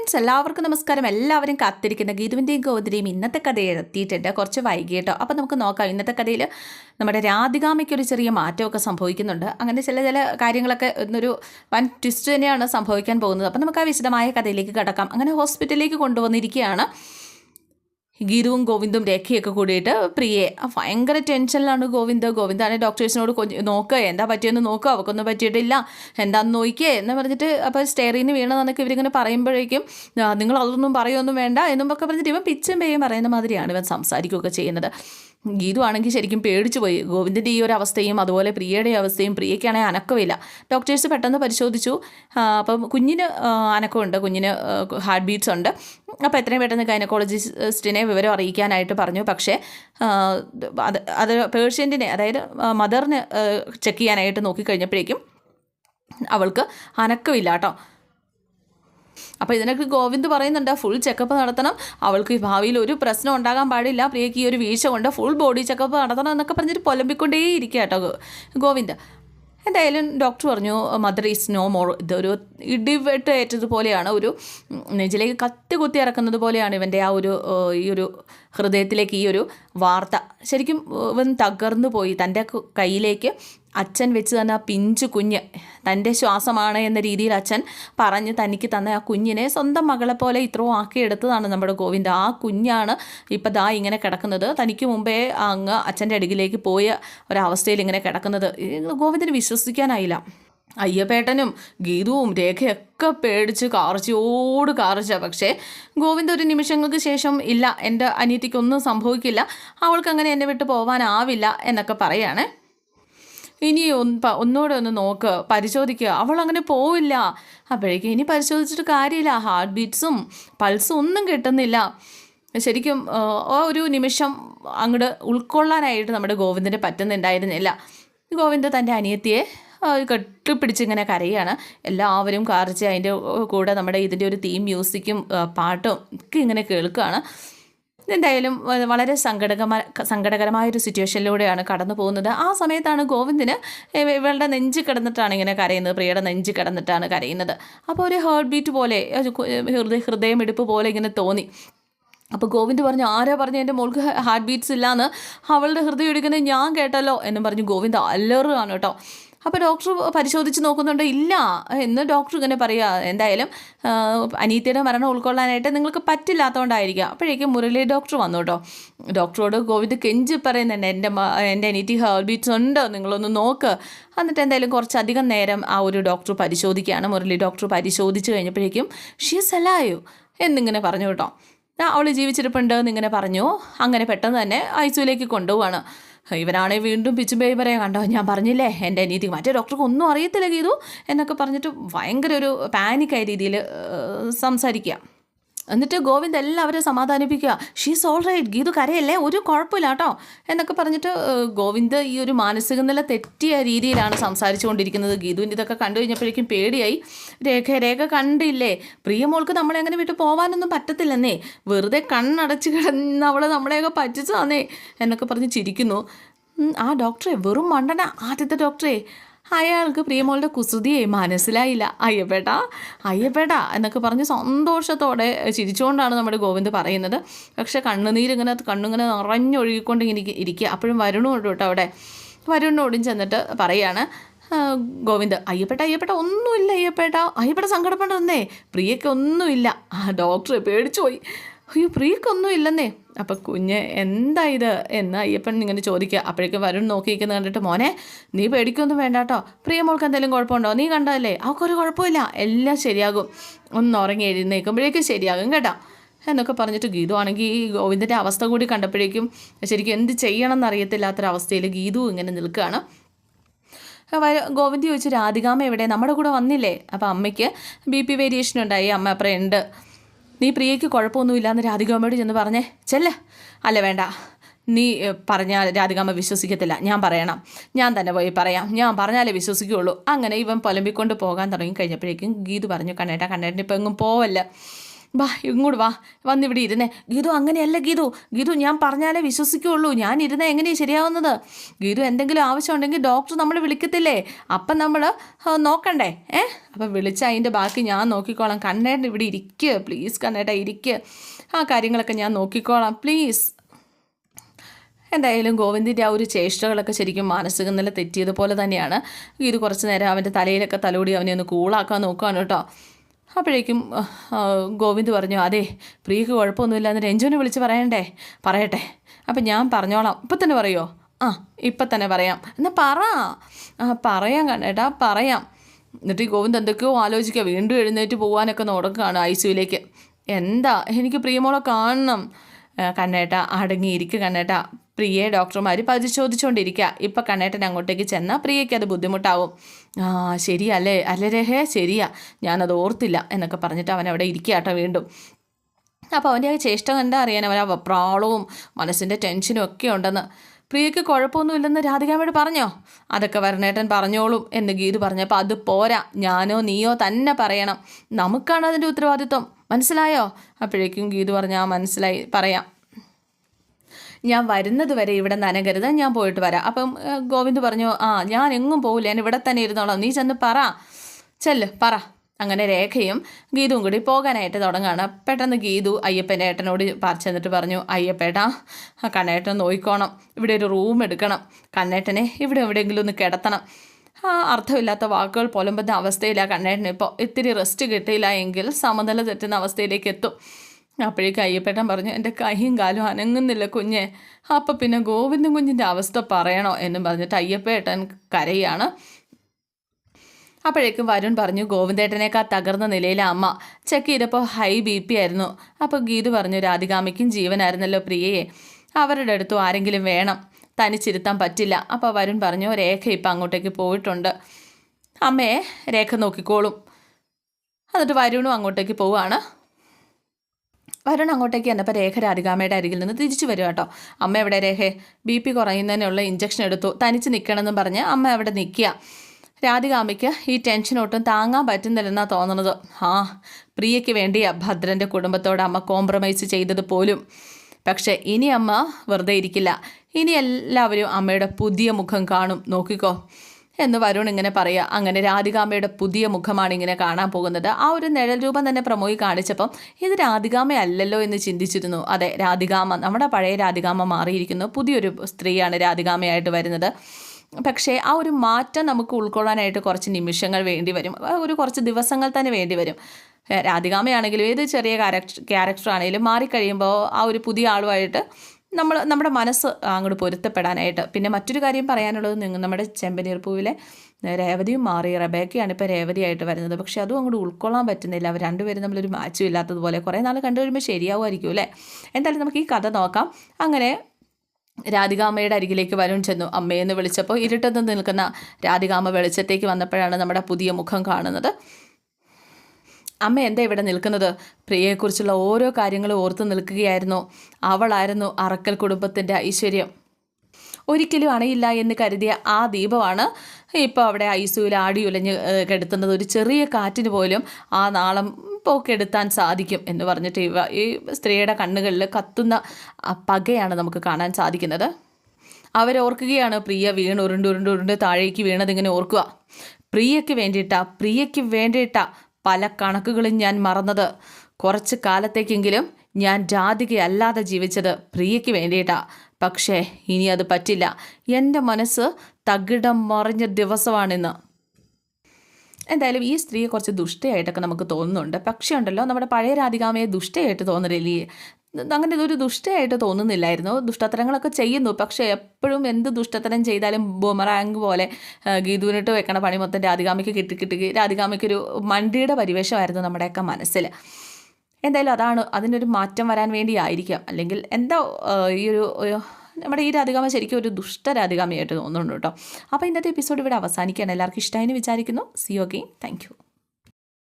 Friends എല്ലാവർക്കും നമസ്കാരം. എല്ലാവരും കാത്തിരിക്കുന്ന ഗീതുവിന്റെയും ഗോതിരിയും ഇന്നത്തെ കഥ എത്തിയിട്ടുണ്ട്. കുറച്ച് വൈകിട്ടോ അപ്പോൾ നമുക്ക് നോക്കാം. ഇന്നത്തെ കഥയിൽ നമ്മുടെ രാധികാമയ്ക്ക് ഒരു ചെറിയ മാറ്റമൊക്കെ സംഭവിക്കുന്നുണ്ട്. അങ്ങനെ ചില ചില കാര്യങ്ങളൊക്കെ ഇന്നൊരു വൻ ട്വിസ്റ്റ് തന്നെയാണ് സംഭവിക്കാൻ പോകുന്നത്. അപ്പോൾ നമുക്ക് ആ വിശദമായ കഥയിലേക്ക് കിടക്കാം. അങ്ങനെ ഹോസ്പിറ്റലിലേക്ക് കൊണ്ടുവന്നിരിക്കുകയാണ്. ഗീതുവും ഗോവിന്ദും രേഖയൊക്കെ കൂടിയിട്ട് പ്രിയെ ഭയങ്കര ടെൻഷനിലാണ് ഗോവിന്ദ്. ഗോവിന്ദാണ് ഡോക്ടേഴ്സിനോട് നോക്കുക എന്താ പറ്റിയെന്ന് നോക്കുക അവൾക്കൊന്നും പറ്റിയിട്ടില്ല എന്താന്ന് നോക്കിയേ എന്ന് പറഞ്ഞിട്ട് അപ്പോൾ സ്റ്റെയറിന് വീണതെന്നൊക്കെ ഇവരിങ്ങനെ പറയുമ്പോഴേക്കും "ആ, നിങ്ങൾ അതൊന്നും പറയുമൊന്നും വേണ്ട എന്നും പറഞ്ഞിട്ട് ഇവൻ പിച്ചും പേയും പറയുന്ന മാതിരിയാണ് ഇവൻ സംസാരിക്കുകയൊക്കെ ചെയ്യുന്നത്. ഗീതു ആണെങ്കിൽ ശരിക്കും പേടിച്ചു പോയി. ഗോവിന്ദന്റെ ഈ ഒരു അവസ്ഥയും അതുപോലെ പ്രിയയുടെ അവസ്ഥയും പ്രിയയ്ക്കാണെങ്കിൽ അനക്കമില്ല. ഡോക്ടേഴ്സ് പെട്ടെന്ന് പരിശോധിച്ചു. അപ്പം കുഞ്ഞിന് അനക്കമുണ്ട്. കുഞ്ഞിന് ഹാർട്ട് ബീറ്റ്സ് ഉണ്ട്. അപ്പോൾ എത്രയും പെട്ടെന്ന് ഗൈനക്കോളജിസ്റ്റിനെ വിവരം അറിയിക്കാനായിട്ട് പറഞ്ഞു. പക്ഷേ അത് അത് പേഷ്യന്റിനെ അതായത് മദറിന് ചെക്ക് ചെയ്യാനായിട്ട് നോക്കിക്കഴിഞ്ഞപ്പോഴേക്കും അവൾക്ക് അനക്കമില്ല കേട്ടോ. അപ്പോൾ ഇതിനൊക്കെ ഗോവിന്ദ് പറയുന്നുണ്ട് ഫുൾ ചെക്കപ്പ് നടത്തണം. അവൾക്ക് ഭാവിയിൽ ഒരു പ്രശ്നം ഉണ്ടാകാൻ പാടില്ല. പ്രിയക്ക് ഈ ഒരു വീഴ്ച കൊണ്ട് ഫുൾ ബോഡി ചെക്കപ്പ് നടത്തണം എന്നൊക്കെ പറഞ്ഞിട്ട് പൊലമ്പിക്കൊണ്ടേ ഇരിക്കുക കേട്ടോ ഗോവിന്ദ്. എന്തായാലും ഡോക്ടർ പറഞ്ഞു മദർ ഈസ് നോ മോർ ഇതൊരു ഇടിവെട്ട് ഏറ്റതുപോലെയാണ് ഒരു നെഞ്ചിലേക്ക് കത്തി കുത്തി ഇറക്കുന്നത് പോലെയാണ് ഇവന്റെ ആ ഒരു ഈ ഒരു ഹൃദയത്തിലേക്ക് ഈ ഒരു വാർത്ത ശരിക്കും ഇവൻ തകർന്നു പോയി തന്റെ കയ്യിലേക്ക് അച്ഛൻ വെച്ച് തന്ന ആ പിഞ്ചു കുഞ്ഞ് തന്റെ ശ്വാസമാണ് എന്ന രീതിയിൽ അച്ഛൻ പറഞ്ഞ് തനിക്ക് തന്ന ആ കുഞ്ഞിനെ സ്വന്തം മകളെ പോലെ ഇത്രയും ആക്കിയെടുത്തതാണ് നമ്മുടെ ഗോവിന്ദ്. ആ കുഞ്ഞാണ് ഇപ്പം ദാ ഇങ്ങനെ കിടക്കുന്നത്. തനിക്ക് മുമ്പേ അങ്ങ് അച്ഛന്റെ അടുക്കിലേക്ക് പോയ ഒരവസ്ഥയിൽ ഇങ്ങനെ കിടക്കുന്നത്. ഗോവിന്ദന് വിശ്വസിക്കാനായില്ല. അയ്യപ്പേട്ടനും ഗീതുവും രേഖയൊക്കെ പേടിച്ച് കാർച്ചയോട് കാർച്ച. പക്ഷേ ഗോവിന്ദ് ഒരു നിമിഷങ്ങൾക്ക് ശേഷം ഇല്ല എന്റെ അനിയത്തിക്കൊന്നും സംഭവിക്കില്ല അവൾക്ക് അങ്ങനെ എന്നെ വിട്ട് പോകാനാവില്ല എന്നൊക്കെ പറയാണ്. ഇനി ഒന്ന് ഒന്ന് നോക്ക് പരിശോധിക്കുക അവൾ അങ്ങനെ പോവില്ല. അപ്പോഴേക്കും ഇനി പരിശോധിച്ചിട്ട് കാര്യമില്ല. ഹാർട്ട് ബീറ്റ്സും പൾസും ഒന്നും കിട്ടുന്നില്ല. ശരിക്കും ആ, ഒരു നിമിഷം അങ്ങോട്ട് ഉൾക്കൊള്ളാനായിട്ട് നമ്മുടെ ഗോവിന്ദന് പറ്റുന്നുണ്ടായിരുന്നില്ല. ഗോവിന്ദ് തന്റെ അനിയത്തിയെ കെട്ടിപ്പിടിച്ചിങ്ങനെ കരയാണ്. എല്ലാവരും കാർച്ച് അതിന്റെ കൂടെ നമ്മുടെ ഇതിന്റെ ഒരു തീം മ്യൂസിക്കും പാട്ടും ഒക്കെ ഇങ്ങനെ കേൾക്കുകയാണ് എന്തായാലും വളരെ സങ്കടകമായ സങ്കടകരമായൊരു സിറ്റുവേഷനിലൂടെയാണ് കടന്നു പോകുന്നത്. ആ സമയത്താണ് ഗോവിന്ദിന് ഇവ- ഇവളുടെ നെഞ്ച് കിടന്നിട്ടാണ് ഇങ്ങനെ കരയുന്നത്. പ്രിയയുടെ നെഞ്ച് കിടന്നിട്ടാണ് കരയുന്നത്. അപ്പോൾ ഒരു ഹേർട്ട് ബീറ്റ് പോലെ ഹൃദയ ഹൃദയം ഹൃദയ ഹൃദയമിടിപ്പ് പോലെ ഇങ്ങനെ തോന്നി. അപ്പോൾ ഗോവിന്ദ് പറഞ്ഞു ആരാ പറഞ്ഞു എന്റെ മോൾക്ക് ഹാർട്ട് ബീറ്റ്സ് ഇല്ലാന്ന്? അവളുടെ ഹൃദയം ഇടിക്കുന്നത് ഞാൻ കേട്ടല്ലോ എന്നും പറഞ്ഞു ഗോവിന്ദ് അല്ലറുകയാണ് കേട്ടോ. അപ്പോൾ ഡോക്ടർ പരിശോധിച്ച് നോക്കുന്നുണ്ട്? ഇല്ല. എന്ന് ഡോക്ടർ ഇങ്ങനെ പറയുക എന്തായാലും അനീത്തയുടെ മരണം ഉൾക്കൊള്ളാനായിട്ട് നിങ്ങൾക്ക് പറ്റില്ലാത്തതുകൊണ്ടായിരിക്കുക അപ്പോഴേക്കും മുരളി ഡോക്ടർ വന്നു കേട്ടോ ഡോക്ടറോട് ഗോവിന്ദ് കെഞ്ചി പറയുന്നുണ്ട് എന്റെ എന്റെ അനീറ്റി ഹാർട്ട് ബീറ്റ്സ് ഉണ്ട്? നിങ്ങളൊന്ന് നോക്ക്. എന്നിട്ട് എന്തായാലും കുറച്ചധികം നേരം ആ ഒരു ഡോക്ടർ പരിശോധിക്കുകയാണ്. മുരളി ഡോക്ടർ പരിശോധിച്ച് കഴിഞ്ഞപ്പോഴേക്കും ഷീസ് അലായോ എന്നിങ്ങനെ പറഞ്ഞു കേട്ടോ. അവൾ ജീവിച്ചിരിപ്പുണ്ട് എന്നിങ്ങനെ പറഞ്ഞു. അങ്ങനെ പെട്ടെന്ന് തന്നെ ഐസുലേക്ക് കൊണ്ടുപോവാണ്. ഇവനാണെങ്കിൽ വീണ്ടും പിച്ചും പേയും പറയാൻ കണ്ടോ? ഞാൻ പറഞ്ഞില്ലേ എന്റെ അനീതി മറ്റേ ഡോക്ടർക്ക് ഒന്നും അറിയത്തില്ല ഗീതു എന്നൊക്കെ പറഞ്ഞിട്ട് ഭയങ്കര ഒരു പാനിക്കായ രീതിയിൽ സംസാരിക്കുക എന്നിട്ട് ഗോവിന്ദ് എല്ലാവരും സമാധാനിപ്പിക്കുക. ഷീസ് ഓൾ റൈറ്റ് ഗീതു കരയല്ലേ? ഒരു കുഴപ്പമില്ല കേട്ടോ. എന്നൊക്കെ പറഞ്ഞിട്ട് ഗോവിന്ദ് ഈ ഒരു മാനസിക നില തെറ്റിയ രീതിയിലാണ് സംസാരിച്ചുകൊണ്ടിരിക്കുന്നത്. ഗീതുവിന്റെ ഇതൊക്കെ കണ്ടു കഴിഞ്ഞപ്പോഴേക്കും പേടിയായി. രേഖ രേഖ കണ്ടില്ലേ? പ്രിയമോൾക്ക് നമ്മളെങ്ങനെ വിട്ടു പോകാനൊന്നും പറ്റത്തില്ലെന്നേ. വെറുതെ കണ്ണടച്ച് കിടന്ന് അവളെ നമ്മളെയൊക്കെ പറ്റിച്ചു തന്നേ എന്നൊക്കെ പറഞ്ഞ് ചിരിക്കുന്നു. ആ ഡോക്ടറെ വെറും മണ്ടന ആദ്യത്തെ ഡോക്ടറെ. അയാൾക്ക് പ്രിയമോളുടെ കുസൃതിയെ മനസ്സിലായില്ല. അയ്യപ്പേട്ടാ അയ്യപ്പേട്ടാ എന്നൊക്കെ പറഞ്ഞ് സന്തോഷത്തോടെ ചിരിച്ചുകൊണ്ടാണ് നമ്മുടെ ഗോവിന്ദ് പറയുന്നത്. പക്ഷെ കണ്ണുനീരിങ്ങനെ കണ്ണിങ്ങനെ നിറഞ്ഞൊഴുകിക്കൊണ്ട് ഇങ്ങനെ ഇരിക്ക- ഇരിക്കുക. അപ്പോഴും വരുണുണ്ട് കേട്ടോ അവിടെ. വരുണിനോടും ചെന്നിട്ട് പറയാണ് ഗോവിന്ദ് അയ്യപ്പേട്ട അയ്യപ്പേട്ട ഒന്നുമില്ല അയ്യപ്പേട്ട. അയ്യപ്പേട്ട സങ്കടപ്പെടന്നേ പ്രിയയ്ക്ക് ഒന്നുമില്ല. ആ ഡോക്ടറെ പേടിച്ചു പോയി. അയ്യോ പ്രിയക്കൊന്നും ഇല്ലെന്നേ. അപ്പം കുഞ്ഞ് എന്താ ഇത്? എന്ന് അയ്യപ്പൻ ഇങ്ങനെ ചോദിക്കുക. അപ്പോഴേക്കും വരുൺ നോക്കിയിരിക്കുന്നത് കണ്ടിട്ട് മോനെ നീ പേടിക്കൊന്നും വേണ്ട കേട്ടോ പ്രിയ മോൾക്ക് എന്തെങ്കിലും കുഴപ്പമുണ്ടോ? നീ കണ്ടതല്ലേ? അവൾക്കൊരു കുഴപ്പമില്ല. എല്ലാം ശരിയാകും. ഒന്ന് ഉറങ്ങി എഴുന്നേൽക്കുമ്പോഴേക്കും ശരിയാകും കേട്ടോ. എന്നൊക്കെ പറഞ്ഞിട്ട് ഗീതു ആണെങ്കിൽ ഈ ഗോവിന്ദന്റെ അവസ്ഥ കൂടി കണ്ടപ്പോഴേക്കും ശരിക്കും എന്ത് ചെയ്യണം എന്നറിയത്തില്ലാത്തൊരവസ്ഥയിൽ ഗീതു ഇങ്ങനെ നിൽക്കുകയാണ്. ഗോവിന്ദ് ചോദിച്ചു രാധികാമ്മ എവിടെ? നമ്മുടെ കൂടെ വന്നില്ലേ? അപ്പോൾ അമ്മയ്ക്ക് ബി പി വേരിയേഷൻ ഉണ്ടായി. അമ്മ അപ്പുറം ഉണ്ട്. നീ പ്രിയയ്ക്ക് കുഴപ്പമൊന്നുമില്ലാന്ന് രാധികാമ്മയോട് ചെന്ന് പറഞ്ഞേ. ചെല്ല. അല്ല വേണ്ട. നീ പറഞ്ഞാൽ രാധികാമ്മ വിശ്വസിക്കത്തില്ല. ഞാൻ പറയണം. ഞാൻ തന്നെ പോയി പറയാം. ഞാൻ പറഞ്ഞാലേ വിശ്വസിക്കുകയുള്ളൂ. അങ്ങനെ ഇവൻ പുലമ്പിക്കൊണ്ട് പോകാൻ തുടങ്ങി കഴിഞ്ഞപ്പോഴേക്കും ഗീത് പറഞ്ഞു കണ്ണേട്ടാ കണ്ണേട്ടൻ ഇപ്പം എങ്ങും പോവല്ല. വാ ഇങ്ങോട്ട് വാ. വന്നിവിടെ ഇരുന്നേ. ഗീതു അങ്ങനെയല്ല ഗീതു. ഗീതു ഞാൻ പറഞ്ഞാലേ വിശ്വസിക്കുള്ളൂ. ഞാൻ ഇരുന്നേ എങ്ങനെയാണ് ശരിയാവുന്നത്? ഗീതു എന്തെങ്കിലും ആവശ്യമുണ്ടെങ്കിൽ ഡോക്ടർ നമ്മൾ വിളിക്കത്തില്ലേ? അപ്പം നമ്മൾ നോക്കണ്ടേ? ഏ? അപ്പം വിളിച്ച അതിന്റെ ബാക്കി ഞാൻ നോക്കിക്കോളാം. കണ്ണേട്ടൻ ഇവിടെ ഇരിക്കുക പ്ലീസ് കണ്ണേട്ട ഇരിക്കുക ആ കാര്യങ്ങളൊക്കെ ഞാൻ നോക്കിക്കോളാം. പ്ലീസ് എന്തായാലും ഗോവിന്ദിന്റെ ആ ഒരു ചേഷ്ടകളൊക്കെ ശരിക്കും മാനസിക നില തെറ്റിയതുപോലെ തന്നെയാണ്. ഇത് കുറച്ച് നേരം അവന്റെ തലയിലൊക്കെ തലോടി അവനെ ഒന്ന് കൂളാക്കാൻ നോക്കുകയാണ് കേട്ടോ. അപ്പോഴേക്കും ഗോവിന്ദ് പറഞ്ഞു അതെ പ്രിയക്ക് കുഴപ്പമൊന്നുമില്ല എന്ന് രഞ്ജുവിനെ വിളിച്ച് പറയണ്ടേ? പറയട്ടെ. അപ്പം ഞാൻ പറഞ്ഞോളാം. ഇപ്പം തന്നെ പറയുമോ ആ ഇപ്പം തന്നെ പറയാം. എന്നാൽ പറ. ആ പറയാം കണ്ടേട്ടാ പറയാം. എന്നിട്ട് ഈ ഗോവിന്ദ് എന്തൊക്കെയോ ആലോചിക്കുക. വീണ്ടും എഴുന്നേറ്റ് പോകാനൊക്കെ തുടങ്ങുകയാണ് ഐ സിയുലേക്ക് എന്താ? എനിക്ക് പ്രിയമോളെ കാണണം. കണ്ണേട്ട അടങ്ങിയിരിക്കുക കണ്ണേട്ട. പ്രിയയെ ഡോക്ടർമാർ പരിശോധിച്ചുകൊണ്ടിരിക്കുക ഇപ്പം കണ്ണേട്ടൻ അങ്ങോട്ടേക്ക് ചെന്നാൽ പ്രിയയ്ക്ക് അത് ബുദ്ധിമുട്ടാവും. ആ ശരിയല്ലേ? അല്ലേ രഹേ? ശരിയാ. ഞാനത് ഓർത്തില്ല എന്നൊക്കെ പറഞ്ഞിട്ട് അവൻ അവിടെ ഇരിക്കുക കേട്ടോ വീണ്ടും. അപ്പോൾ അവന്റെ ആ ചേഷ്ട എന്താ അറിയാൻ അവൻ ആ പ്രാളവും മനസ്സിന്റെ ടെൻഷനും ഒക്കെ ഉണ്ടെന്ന്. പ്രിയയ്ക്ക് കുഴപ്പമൊന്നുമില്ലെന്ന് രാധികാമ്മയോട് പറഞ്ഞോ? അതൊക്കെ വരണേട്ടൻ പറഞ്ഞോളും എന്ന് ഗീതു പറഞ്ഞപ്പോൾ അത് പോരാ. ഞാനോ നീയോ തന്നെ പറയണം. നമുക്കാണ് അതിന്റെ ഉത്തരവാദിത്വം. മനസ്സിലായോ? അപ്പോഴേക്കും ഗീതു പറഞ്ഞാൽ മനസ്സിലായി. പറയാം. ഞാൻ വരുന്നത് വരെ ഇവിടെ നനകരുത് ഞാൻ പോയിട്ട് വരാം. അപ്പം ഗോവിന്ദ് പറഞ്ഞു ആ ഞാൻ എങ്ങും പോകില്ല ഞാൻ ഇവിടെ തന്നെ ഇരുന്നോളാം. നീ ചെന്ന് പറ. ചെല്ല് പറ. അങ്ങനെ രേഖയും ഗീതുവും കൂടി പോകാനായിട്ട് തുടങ്ങുകയാണ് പെട്ടെന്ന് ഗീതു അയ്യപ്പന്റെ ഏട്ടനോട് പറിച്ചെന്നിട്ട് പറഞ്ഞു അയ്യപ്പേട്ടാ കണ്ണേട്ടൻ നോയിക്കോണം. ഇവിടെ ഒരു റൂം എടുക്കണം. കണ്ണേട്ടനെ ഇവിടെ എവിടെയെങ്കിലും ഒന്ന് കിടത്തണം. ആ അർത്ഥമില്ലാത്ത വാക്കുകൾ പുലമ്പുന്ന അവസ്ഥയിലാണ് കണ്ണേട്ടന് ഇപ്പോൾ. ഇത്തിരി റെസ്റ്റ് കിട്ടിയില്ല എങ്കിൽ സമനില തെറ്റുന്ന അവസ്ഥയിലേക്ക് എത്തും. അപ്പോഴേക്ക് അയ്യപ്പേട്ടൻ പറഞ്ഞു എന്റെ കൈയും കാലും അനങ്ങുന്നില്ല കുഞ്ഞെ. അപ്പം പിന്നെ ഗോവിന്ദൻ കുഞ്ഞിന്റെ അവസ്ഥ പറയണോ? എന്നും പറഞ്ഞിട്ട് അയ്യപ്പേട്ടൻ കരയാണ്. അപ്പോഴേക്കും വരുൺ പറഞ്ഞു ഗോവിന്ദേട്ടനേക്കാൾ തകർന്ന നിലയിലെ അമ്മ. ചെക്ക് ചെയ്തപ്പോൾ ഹൈ ബി പി ആയിരുന്നു. അപ്പോൾ ഗീതു പറഞ്ഞു രാധികാമയ്ക്കും ജീവനായിരുന്നല്ലോ പ്രിയയെ. അവരുടെ അടുത്തും ആരെങ്കിലും വേണം. തനിച്ചിരുത്താൻ പറ്റില്ല. അപ്പോൾ വരുൺ പറഞ്ഞു രേഖ ഇപ്പം അങ്ങോട്ടേക്ക് പോയിട്ടുണ്ട്. അമ്മയെ രേഖ നോക്കിക്കോളും. എന്നിട്ട് വരുണും അങ്ങോട്ടേക്ക് പോവുകയാണ് വരുൺ അങ്ങോട്ടേക്ക് എന്നപ്പോൾ രേഖ രാധികാമയുടെ അരികിൽ നിന്ന് തിരിച്ചു വരും കേട്ടോ. അമ്മ എവിടെ രേഖ? ബി പി കുറയുന്നതിനുള്ള ഇഞ്ചക്ഷൻ എടുത്തു. തനിച്ച് നിൽക്കണമെന്നും പറഞ്ഞ് അമ്മ അവിടെ നിൽക്കുക. രാധികാമയ്ക്ക് ഈ ടെൻഷനൊട്ടും താങ്ങാൻ പറ്റുന്നില്ലെന്നാണ് തോന്നുന്നത് ആ പ്രിയയ്ക്ക് വേണ്ടിയാ ഭദ്രന്റെ കുടുംബത്തോട് അമ്മ കോംപ്രമൈസ് ചെയ്തത് പോലും. പക്ഷേ ഇനി അമ്മ വെറുതെ ഇരിക്കില്ല. ഇനി എല്ലാവരും അമ്മയുടെ പുതിയ മുഖം കാണും. നോക്കിക്കോ. എന്ന് വരുൺ ഇങ്ങനെ പറയുക. അങ്ങനെ രാധികാമ്മയുടെ പുതിയ മുഖമാണ് ഇങ്ങനെ കാണാൻ പോകുന്നത്. ആ ഒരു നിഴൽ രൂപം തന്നെ പ്രമോയി കാണിച്ചപ്പം ഇത് രാധികാമ്മയല്ലല്ലോ എന്ന് ചിന്തിച്ചിരുന്നു. അതെ രാധികാമ്മ നമ്മുടെ പഴയ രാധികാമ്മ മാറിയിരിക്കുന്നു. പുതിയൊരു സ്ത്രീയാണ് രാധികാമ്മയായിട്ട് വരുന്നത്. പക്ഷേ ആ ഒരു മാറ്റം നമുക്ക് ഉൾക്കൊള്ളാനായിട്ട് കുറച്ച് നിമിഷങ്ങൾ വേണ്ടി വരും. ഒരു കുറച്ച് ദിവസങ്ങൾ തന്നെ വേണ്ടി വരും. രാധികാമയാണെങ്കിലും ഏത് ചെറിയ ക്യാരക്ടർ ആണെങ്കിലും മാറിക്കഴിയുമ്പോൾ ആ ഒരു പുതിയ ആളുമായിട്ട് നമ്മൾ നമ്മുടെ മനസ്സ് അങ്ങോട്ട് പൊരുത്തപ്പെടാനായിട്ട്. പിന്നെ മറ്റൊരു കാര്യം പറയാനുള്ളത് നിങ്ങൾ നമ്മുടെ ചെമ്പനീർ പൂവിലെ രേവതിയും മാറി റബേക്കയാണ് ഇപ്പോൾ രേവതിയായിട്ട് വരുന്നത്. പക്ഷേ അതും അങ്ങോട്ട് ഉൾക്കൊള്ളാൻ പറ്റുന്നില്ല. അവർ രണ്ടുപേരും നമ്മളൊരു മാച്ചും ഇല്ലാത്തതുപോലെ. കുറേ നാൾ കണ്ടു കഴിയുമ്പോൾ ശരിയാവുമായിരിക്കും അല്ലേ? എന്തായാലും നമുക്ക് ഈ കഥ നോക്കാം. അങ്ങനെ രാധികാമ്മയുടെ അരികിലേക്ക് വരുൺ ചെന്നു. അമ്മയെന്ന് വിളിച്ചപ്പോൾ ഇരുട്ടത്ത് നിൽക്കുന്ന രാധികാമ്മ വെളിച്ചത്തേക്ക് വന്നപ്പോഴാണ് നമ്മുടെ പുതിയ മുഖം കാണുന്നത്. അമ്മ എന്താ ഇവിടെ നിൽക്കുന്നത്? പ്രിയയെക്കുറിച്ചുള്ള ഓരോ കാര്യങ്ങളും ഓർത്ത് നിൽക്കുകയായിരുന്നു. അവളായിരുന്നു അറക്കൽ കുടുംബത്തിന്റെ ഐശ്വര്യം. ഒരിക്കലും അണയില്ല എന്ന് കരുതിയ ആ ദീപമാണ് ഇപ്പോൾ അവിടെ ഐസുവിൽ ആടി ഉലഞ്ഞ് കെടുത്തുന്നത്. ഒരു ചെറിയ കാറ്റിന് പോലും ആ നാളം പോക്കെടുത്താൻ സാധിക്കും എന്ന് പറഞ്ഞിട്ട് ഇവ ഈ സ്ത്രീയുടെ കണ്ണുകളിൽ കത്തുന്ന പകയാണ് നമുക്ക് കാണാൻ സാധിക്കുന്നത്. അവരോർക്കുകയാണ് പ്രിയ വീണ് ഉരുണ്ട് ഉരുണ്ട് ഉരുണ്ട് താഴേക്ക് വീണതിങ്ങനെ ഓർക്കുക. പ്രിയയ്ക്ക് വേണ്ടിയിട്ടാ പ്രിയയ്ക്ക് വേണ്ടിയിട്ടാ പല കണക്കുകളും ഞാൻ മറന്നത്. കുറച്ച് കാലത്തേക്കെങ്കിലും ഞാൻ ജാതികയല്ലാതെ ജീവിച്ചത് പ്രിയയ്ക്ക് വേണ്ടിയിട്ടാ. പക്ഷേ ഇനി അത് പറ്റില്ല. എന്റെ മനസ്സ് തകിടം മറിഞ്ഞ ദിവസമാണിന്ന്. എന്തായാലും ഈ സ്ത്രീയെ കുറച്ച് ദുഷ്ടയായിട്ടൊക്കെ നമുക്ക് തോന്നുന്നുണ്ട്. പക്ഷേ ഉണ്ടല്ലോ നമ്മുടെ പഴയ രാധികാമയെ ദുഷ്ടയായിട്ട് തോന്നുന്നില്ലേ അങ്ങനെ ഇതൊരു ദുഷ്ടയായിട്ട് തോന്നുന്നില്ലായിരുന്നു. ദുഷ്ടത്തരങ്ങളൊക്കെ ചെയ്യുന്നു. പക്ഷേ എപ്പോഴും എന്ത് ദുഷ്ടത്തരം ചെയ്താലും ബൊമറാങ് പോലെ ഗീതുവിനിട്ട് വെക്കണ പണി മൊത്തം രാധികാമയ്ക്ക് കിട്ടി കിട്ടി രാധികാമയ്ക്കൊരു മണ്ടിയുടെ പരിവേഷമായിരുന്നു നമ്മുടെയൊക്കെ മനസ്സിൽ എന്തായാലും അതാണ് അതിനൊരു മാറ്റം വരാൻ വേണ്ടി വേണ്ടിയായിരിക്കാം അല്ലെങ്കിൽ എന്താ ഈ ഒരു നമ്മുടെ ഈ രാധികാമ ശരിക്കും ഒരു ദുഷ്ട രാധികാമയായിട്ട് തോന്നുന്നുണ്ട് കേട്ടോ. അപ്പോൾ ഇന്നത്തെ എപ്പിസോഡ് ഇവിടെ അവസാനിക്കുകയാണ്. എല്ലാവർക്കും ഇഷ്ടമായി വിചാരിക്കുന്നു. C okay thank